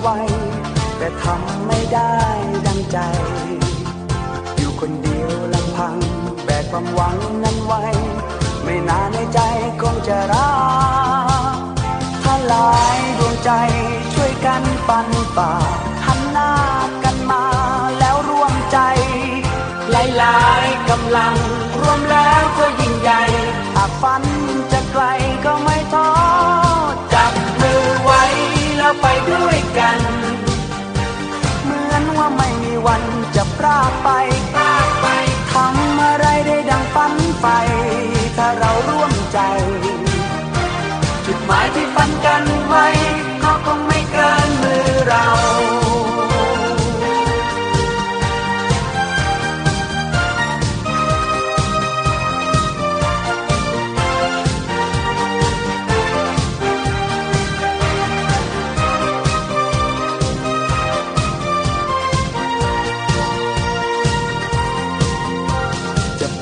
ไว้ แต่ทำไม่ได้ดังใจ อยู่คนเดียวลำพัง แบกความหวังนั้นไว้ ไม่นานในใจคงจะรักถ้าหลายดวงใจช่วยกันปันป่าหันหน้ากันมาแล้วร่วมใจ หลายๆกำลัง รวมแล้วก็ยิ่งใหญ่หากฝันจะ วันจะพรากไปพรากไปทำอะไรได้ดังฝันไป ถ้าเราร่วมใจ จุดหมายที่ฝันกันไว้ก็คง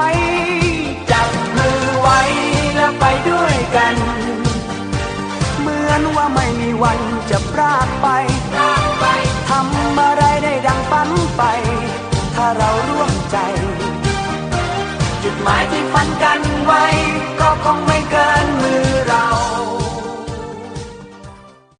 ้ วันจะพรากไปพรากไป ทำอะไรได้ดังฝันไป ถ้าเราร่วมใจ จุดหมายที่ฝันกันไว้ ก็คงไม่เกิน